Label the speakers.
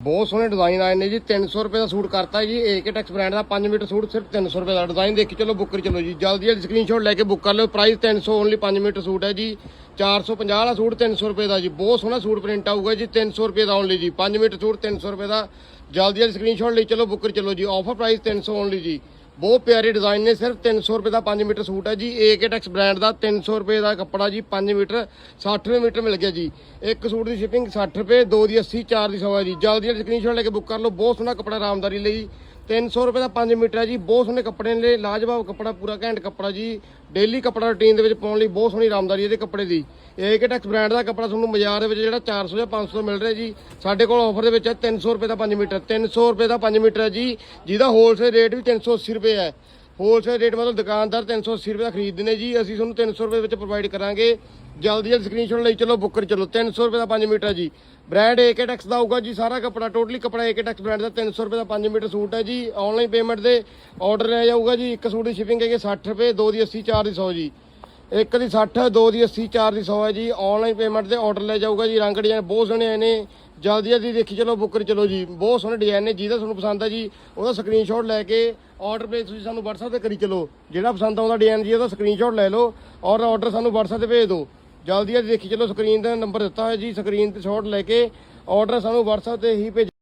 Speaker 1: ਬਹੁਤ ਸੋਹਣੇ ਡਿਜ਼ਾਈਨ ਆਏ ਨੇ ਜੀ 300 ਰੁਪਏ ਦਾ ਸੂਟ ਕਰਤਾ ਜੀ ਏਕੇ ਟੈਕਸ ਬ੍ਰਾਂਡ ਦਾ 5 ਮੀਟਰ ਸੂਟ, ਸਿਰਫ 300 ਰੁਪਏ ਦਾ। ਡਿਜ਼ਾਈਨ ਦੇਖੀ, ਚਲੋ ਬੁੱਕ ਕਰੀ, ਚਲੋ ਜੀ। ਜਲਦੀ ਜਲਦੀ ਸਕਰੀਨਸ਼ਾਟ ਲੈ ਕੇ ਬੁੱਕ ਕਰ ਲਿਓ। ਪ੍ਰਾਈਸ 300 ਓਨਲੀ 5 ਮੀਟਰ ਸੂਟ ਹੈ ਜੀ। 450 ਵਾਲਾ ਸੂਟ 300 ਰੁਪਏ ਦਾ ਜੀ। ਬਹੁਤ ਸੋਹਣਾ ਸੂਟ ਪ੍ਰਿੰਟ ਆਊਗਾ ਜੀ 300 ਰੁਪਏ ਦਾ ਓਨਲੀ ਜੀ। 5 ਮੀਟਰ ਸੂਟ 300 ਰੁਪਏ ਦਾ। ਜਲਦੀ ਜਲਦੀ ਸਕਰੀਨਸ਼ਾਟ ਲਈ, ਚਲੋ ਬੁੱਕ ਕਰੀ, ਚਲੋ ਜੀ। ਆਫਰ ਪ੍ਰਾਈਸ 300 ਓਨਲੀ ਜੀ। ਬਹੁਤ ਪਿਆਰੇ ਡਿਜ਼ਾਈਨ ਨੇ, ਸਿਰਫ 300 ਰੁਪਏ ਦਾ 5 ਮੀਟਰ ਸੂਟ ਹੈ ਜੀ। ਏਕੇ ਟੈਕਸ ਬ੍ਰਾਂਡ ਦਾ 300 ਰੁਪਏ ਦਾ ਕੱਪੜਾ ਜੀ 5 ਮੀਟਰ 60 ਰੁਪਏ ਮੀਟਰ ਮਿਲ ਗਿਆ ਜੀ। ਇੱਕ ਸੂਟ ਦੀ ਸ਼ਿਪਿੰਗ 60 ਰੁਪਏ, ਦੋ ਦੀ 80 ਚਾਰ ਦੀ 100 ਹੈ ਜੀ। ਜਲਦੀ ਜਲਦੀ ਸਕਰੀਨਸ਼ਾਟ ਲੈ ਕੇ ਬੁੱਕ ਕਰ ਲਓ। ਬਹੁਤ ਸੋਹਣਾ ਕੱਪੜਾ, ਆਰਾਮਦਾਰੀ ਲਈ। 300 ਰੁਪਏ ਦਾ 5 ਮੀਟਰ ਹੈ ਜੀ, ਬਹੁਤ ਸੋਹਣੇ ਕੱਪੜੇ ਨੇ, ਲਾਜਵਾਬ ਕੱਪੜਾ, ਪੂਰਾ ਘੈਂਟ ਕੱਪੜਾ ਜੀ। ਡੇਲੀ ਕੱਪੜਾ ਰੁਟੀਨ ਦੇ ਵਿੱਚ ਪਾਉਣ ਲਈ ਬਹੁਤ ਸੋਹਣੀ ਆਰਾਮਦਾਰੀ ਇਹਦੇ ਕੱਪੜੇ ਦੀ। ਇਹ ਟੈਕਸ ਬ੍ਰਾਂਡ ਦਾ ਕੱਪੜਾ ਤੁਹਾਨੂੰ ਬਾਜ਼ਾਰ ਦੇ ਵਿੱਚ ਜਿਹੜਾ 400 ਜਾਂ 500 ਮਿਲ ਰਿਹਾ ਜੀ, ਸਾਡੇ ਕੋਲ ਆਫਰ ਦੇ ਵਿੱਚ ਹੈ 300 ਰੁਪਏ ਦਾ 5 ਮੀਟਰ। 300 ਰੁਪਏ ਦਾ 5 ਮੀਟਰ ਹੈ ਜੀ, ਜਿਹਦਾ ਹੋਲਸੇਲ ਰੇਟ ਵੀ 380 ਰੁਪਏ ਹੈ ਹੋਲਸੇਲ ਰੇਟ ਮਤਲਬ ਦੁਕਾਨਦਾਰ 380 ਰੁਪਏ ਦਾ ਖਰੀਦਦੇ ਨੇ ਜੀ। ਅਸੀਂ ਤੁਹਾਨੂੰ 300 ਰੁਪਏ ਵਿੱਚ ਪ੍ਰੋਵਾਈਡ ਕਰਾਂਗੇ। ਜਲਦੀ ਜਲਦੀ ਸਕਰੀਨਸ਼ਾਟ ਲਈ ਚਲੋ ਬੁੱਕ ਕਰ ਚਲੋ 300 ਰੁਪਏ ਦਾ 5 ਮੀਟਰ ਜੀ। ਬ੍ਰਾਂਡ ਏਕੇ ਟੈਕਸ ਦਾ ਹੋਊਗਾ ਜੀ, ਸਾਰਾ ਕੱਪੜਾ ਟੋਟਲੀ ਕੱਪੜਾ ਏਕੇ ਟੈਕਸ ਬ੍ਰਾਂਡ ਦਾ 300 ਰੁਪਏ ਦਾ 5 ਮੀਟਰ ਸੂਟ ਹੈ ਜੀ। ਆਨਲਾਈਨ ਪੇਮੈਂਟ ਦੇ ਆਰਡਰ ਰਹਿ ਜਾਊਗਾ ਜੀ। ਇੱਕ ਸੂਟ ਦੀ ਸ਼ਿਪਿੰਗ ਹੈਗੀ 60 ਰੁਪਏ, ਦੋ ਦੀ 80 ਚਾਰ ਦੀ 100 ਜੀ। ਇੱਕ ਦੀ 60 ਦੋ ਦੀ 80 ਚਾਰ ਦੀ 100 ਹੈ ਜੀ। ਆਨਲਾਈਨ ਪੇਮੈਂਟ ਦੇ ਆਰਡਰ ਲੈ ਜਾਊਗਾ ਜੀ। ਰੰਗ ਡਿਜ਼ਾਈਨ ਬਹੁਤ ਸੋਹਣੇ ਆਏ ਨੇ। ਜਲਦੀ ਜਲਦੀ ਦੇਖੀ ਚਲੋ ਬੁੱਕ ਕਰ ਚਲੋ ਜੀ, ਬਹੁਤ ਸੋਹਣੇ ਡਿਜ਼ਾਈਨ ਨੇ, ਜਿਹਦਾ ਤੁਹਾਨੂੰ ਪਸੰਦ ਹੈ ਜੀ, ਉਹਦਾ ਸਕਰੀਨਸ਼ਾਟ ਲੈ ਕੇ ਆਰਡਰ ਪਲੇਸ ਤੁਸੀਂ ਸਾਨੂੰ WhatsApp ਤੇ ਕਰੀ ਚਲੋ। ਜਿਹੜਾ ਪਸੰਦ ਆਉਂਦਾ ਡਿਜ਼ਾਈਨ ਜੀ ਉਹਦਾ ਸਕਰੀਨਸ਼ਾਟ ਲੈ ਲਓ ਔਰ ਆਰਡਰ ਸਾਨੂੰ WhatsApp ਤੇ ਭੇਜ ਦਿਓ। ਜਲਦੀ ਜਲਦੀ ਦੇਖੀ ਚਲੋ ਸਕਰੀਨ ਦਾ ਨੰਬਰ ਦਿੱਤਾ ਹੋਇਆ ਜੀ ਸਕਰੀਨ ਤੇ ਸ਼ਾਟ ਲੈ ਕੇ ਆਰਡਰ ਸਾਨੂੰ WhatsApp ਤੇ ਹੀ ਭੇਜ